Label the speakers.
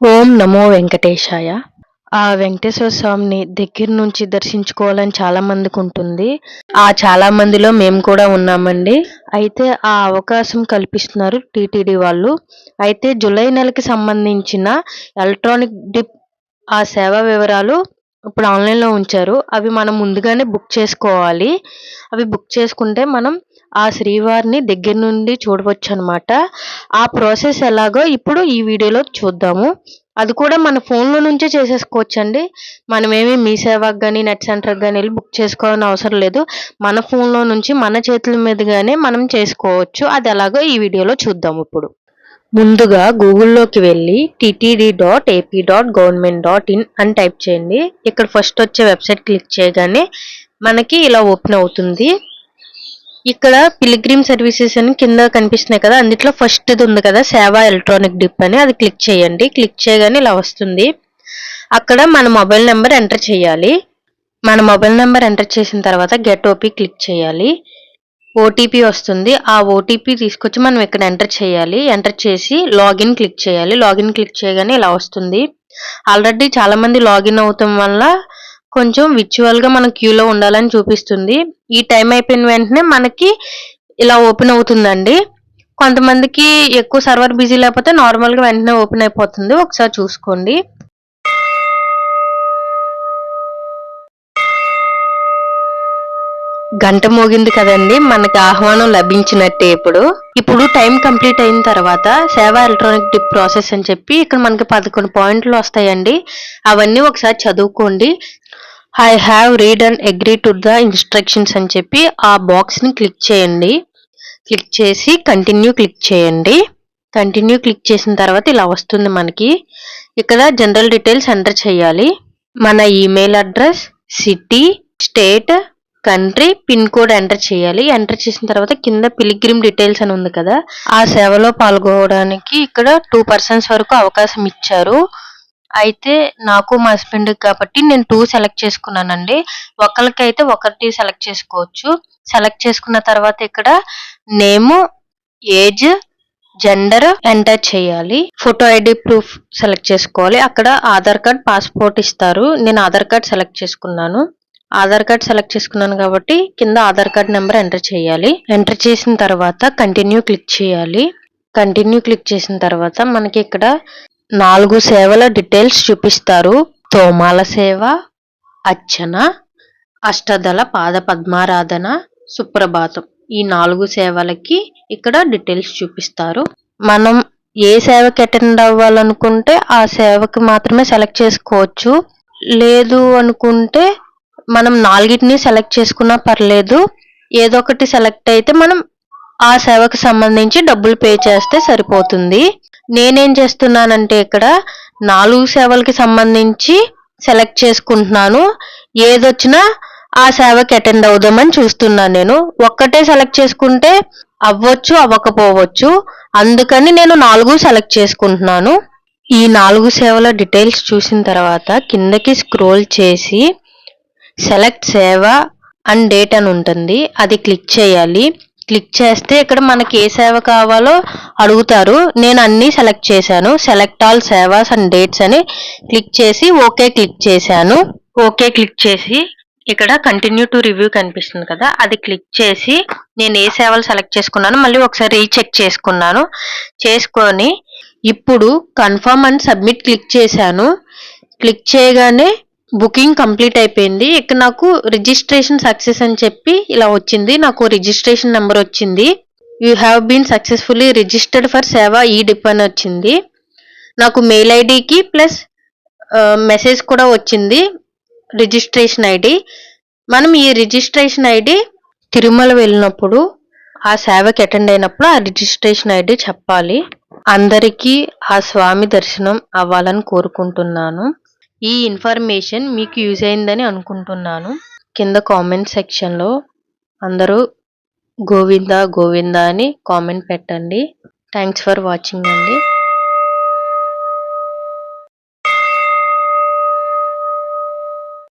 Speaker 1: ఓం నమో వెంకటేశాయ. ఆ వెంకటేశ్వర స్వామిని దగ్గర నుంచి దర్శించుకోవాలని చాలా మందికి ఉంటుంది. ఆ చాలా మందిలో మేము కూడా ఉన్నామండి. అయితే ఆ అవకాశం కల్పిస్తున్నారు టీటీడీ వాళ్ళు. అయితే జూలై నెలకి సంబంధించిన ఎలక్ట్రానిక్ డిప్ ఆ సేవా వివరాలు ఇప్పుడు ఆన్లైన్లో ఉంచారు. అవి మనం ముందుగానే బుక్ చేసుకోవాలి. అవి బుక్ చేసుకుంటే మనం ఆ శ్రీవారిని దగ్గర నుండి చూడవచ్చు అనమాట ఆ ప్రాసెస్ ఎలాగో ఇప్పుడు ఈ వీడియోలో చూద్దాము. అది కూడా మన ఫోన్లో నుంచే చేసేసుకోవచ్చండి. మనమేమి మీ సేవకు కానీ నెట్ సెంటర్కి కానీ వెళ్ళి బుక్ చేసుకోవాలని అవసరం లేదు. మన ఫోన్లో నుంచి మన చేతుల మీదుగానే మనం చేసుకోవచ్చు. అది ఎలాగో ఈ వీడియోలో చూద్దాం ఇప్పుడు. ముందుగా గూగుల్లోకి వెళ్ళి TTD dot AP dot government dot in అని టైప్ చేయండి. ఇక్కడ ఫస్ట్ వచ్చే వెబ్సైట్ క్లిక్ చేయగానే మనకి ఇలా ఓపెన్ అవుతుంది. ఇక్కడ పిలిగ్రిమ్ సర్వీసెస్ అని కింద కనిపిస్తున్నాయి కదా అందులో ఫస్ట్ ఇది ఉంది కదా సేవా ఎలక్ట్రానిక్ డిప్ అని అది క్లిక్ చేయండి. క్లిక్ చేయగానే ఇలా వస్తుంది. అక్కడ మన మొబైల్ నెంబర్ ఎంటర్ చేయాలి. మన మొబైల్ నెంబర్ ఎంటర్ చేసిన తర్వాత గెట్ ఓపీ క్లిక్ చేయాలి. ఓటీపీ వస్తుంది. ఆ ఓటీపీ తీసుకొచ్చి మనం ఇక్కడ ఎంటర్ చేయాలి. ఎంటర్ చేసి లాగిన్ క్లిక్ చేయాలి. లాగిన్ క్లిక్ చేయగానే ఇలా వస్తుంది. ఆల్రెడీ చాలామంది లాగిన్ అవుతాం వల్ల కొంచెం విచువల్గా క్యూలో ఉండాలని చూపిస్తుంది. ఈ టైం అయిపోయిన వెంటనే మనకి ఇలా ఓపెన్ అవుతుందండి. కొంతమందికి ఎక్కువ సర్వర్ బిజీ లేకపోతే నార్మల్గా వెంటనే ఓపెన్ అయిపోతుంది. ఒకసారి చూసుకోండి. గంట మోగింది కదండి. మనకి ఆహ్వానం లభించినట్టే ఇప్పుడు. ఇప్పుడు టైం కంప్లీట్ అయిన తర్వాత సేవా ఎలక్ట్రానిక్ డిప్ ప్రాసెస్ అని చెప్పి ఇక్కడ మనకి పదకొండు పాయింట్లు వస్తాయండి. అవన్నీ ఒకసారి చదువుకోండి. I have read and agree to the instructions అని చెప్పి ఆ బాక్స్ని క్లిక్ చేయండి. క్లిక్ చేసి కంటిన్యూ క్లిక్ చేయండి. కంటిన్యూ క్లిక్ చేసిన తర్వాత ఇలా వస్తుంది మనకి. ఇక్కడ జనరల్ డీటెయిల్స్ ఎంటర్ చేయాలి. మన email address city state country pin code enter చేయాలి. ఎంటర్ చేసిన తర్వాత కింద పిలిగ్రిమ్ డీటెయిల్స్ అని ఉంది కదా. ఆ సేవలో పాల్గొనడానికి ఇక్కడ టూ పర్సన్స్ వరకు అవకాశం ఇచ్చారు. అయితే నాకు మా హస్బెండ్ కాబట్టి నేను టూ సెలెక్ట్ చేసుకున్నానండి. ఒకరికైతే ఒకటి సెలెక్ట్ చేసుకోవచ్చు. సెలెక్ట్ చేసుకున్న తర్వాత ఇక్కడ నేమ్ ఏజ్ జెండర్ ఎంటర్ చేయాలి. ఫోటో ఐడి ప్రూఫ్ సెలెక్ట్ చేసుకోవాలి. అక్కడ ఆధార్ కార్డ్ పాస్పోర్ట్ ఇస్తారు. నేను ఆధార్ కార్డ్ సెలెక్ట్ చేసుకున్నాను. ఆధార్ కార్డ్ సెలెక్ట్ చేసుకున్నాను కాబట్టి కింద ఆధార్ కార్డ్ నెంబర్ ఎంటర్ చేయాలి. ఎంటర్ చేసిన తర్వాత కంటిన్యూ క్లిక్ చేయాలి. కంటిన్యూ క్లిక్ చేసిన తర్వాత మనకి ఇక్కడ నాలుగు సేవల డీటెయిల్స్ చూపిస్తారు. తోమాల సేవ అర్చన అష్టదళ పాద పద్మారాధన సుప్రభాతం. ఈ నాలుగు సేవలకి ఇక్కడ డీటెయిల్స్ చూపిస్తారు. మనం ఏ సేవకి అటెండ్ అవ్వాలనుకుంటే ఆ సేవకి మాత్రమే సెలెక్ట్ చేసుకోవచ్చు. లేదు అనుకుంటే మనం నాలుగిటిని సెలెక్ట్ చేసుకున్నా పర్లేదు. ఏదో ఒకటి సెలెక్ట్ అయితే మనం ఆ సేవకు సంబంధించి డబ్బులు పే చేస్తే సరిపోతుంది. నేనేం చేస్తున్నానంటే ఇక్కడ నాలుగు సేవలకి సంబంధించి సెలెక్ట్ చేసుకుంటున్నాను. ఏదొచ్చినా ఆ సేవకి అటెండ్ అవుదామని చూస్తున్నాను నేను. ఒక్కటే సెలెక్ట్ చేసుకుంటే అవ్వచ్చు అవ్వకపోవచ్చు. అందుకని నేను నాలుగు సెలెక్ట్ చేసుకుంటున్నాను. ఈ నాలుగు సేవల డీటెయిల్స్ చూసిన తర్వాత కిందకి స్క్రోల్ చేసి సెలెక్ట్ సేవ అండ్ డేట్ అని ఉంటుంది. అది క్లిక్ చేయాలి. క్లిక్ చేస్తే ఇక్కడ మనకి ఏ సేవ కావాలో అడుగుతారు. నేను అన్ని సెలెక్ట్ చేశాను. Select all sevas and dates అని క్లిక్ చేసి ఓకే క్లిక్ చేశాను. ఓకే క్లిక్ చేసి ఇక్కడ కంటిన్యూ టు రివ్యూ కనిపిస్తుంది కదా అది క్లిక్ చేసి నేను ఏ సేవలు సెలెక్ట్ చేసుకున్నాను మళ్ళీ ఒకసారి రీచెక్ చేసుకున్నాను. చేసుకొని ఇప్పుడు కన్ఫర్మ్ అండ్ సబ్మిట్ క్లిక్ చేశాను. క్లిక్ చేయగానే బుకింగ్ కంప్లీట్ అయిపోయింది. ఇక నాకు రిజిస్ట్రేషన్ సక్సెస్ అని చెప్పి ఇలా వచ్చింది. నాకు రిజిస్ట్రేషన్ నెంబర్ వచ్చింది. You have been successfully registered for seva e dip అని వచ్చింది. నాకు మెయిల్ ఐడికి ప్లస్ మెసేజ్ కూడా వచ్చింది. Registration ID. మనం ఈ రిజిస్ట్రేషన్ ఐడి తిరుమల వెళ్ళినప్పుడు ఆ సేవకి అటెండ్ అయినప్పుడు ఆ రిజిస్ట్రేషన్ ఐడి చెప్పాలి. అందరికీ ఆ స్వామి దర్శనం అవ్వాలని కోరుకుంటున్నాను. ఈ ఇన్ఫర్మేషన్ మీకు యూజ్ అయిందని అనుకుంటున్నాను. కింద కామెంట్ సెక్షన్లో అందరూ గోవిందా గోవిందా అని కామెంట్ పెట్టండి. థ్యాంక్స్ ఫర్ వాచింగ్ అండి.